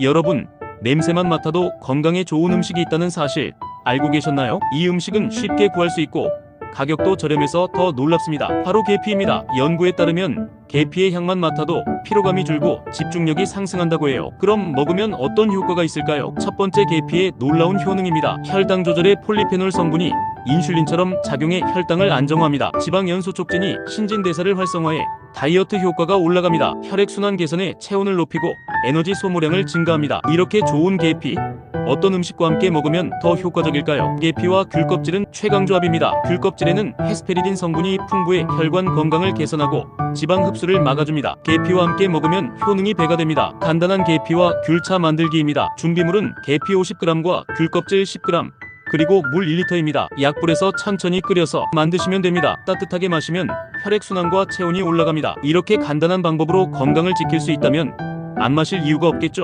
여러분, 냄새만 맡아도 건강에 좋은 음식이 있다는 사실 알고 계셨나요? 이 음식은 쉽게 구할 수 있고 가격도 저렴해서 더 놀랍습니다. 바로 계피입니다. 연구에 따르면 계피의 향만 맡아도 피로감이 줄고 집중력이 상승한다고 해요. 그럼 먹으면 어떤 효과가 있을까요? 첫 번째 계피의 놀라운 효능입니다. 혈당 조절의 폴리페놀 성분이 인슐린처럼 작용해 혈당을 안정화합니다. 지방 연소 촉진이 신진대사를 활성화해 다이어트 효과가 올라갑니다. 혈액순환 개선에 체온을 높이고 에너지 소모량을 증가합니다. 이렇게 좋은 계피 어떤 음식과 함께 먹으면 더 효과적일까요? 계피와 귤 껍질은 최강 조합입니다. 귤 껍질에는 헤스페리딘 성분이 풍부해 혈관 건강을 개선하고 지방 흡수를 막아줍니다. 계피와 함께 먹으면 효능이 배가 됩니다. 간단한 계피와 귤차 만들기입니다. 준비물은 계피 50g과 귤 껍질 10g 그리고 물 1리터입니다. 약불에서 천천히 끓여서 만드시면 됩니다. 따뜻하게 마시면 혈액순환과 체온이 올라갑니다. 이렇게 간단한 방법으로 건강을 지킬 수 있다면 안 마실 이유가 없겠죠.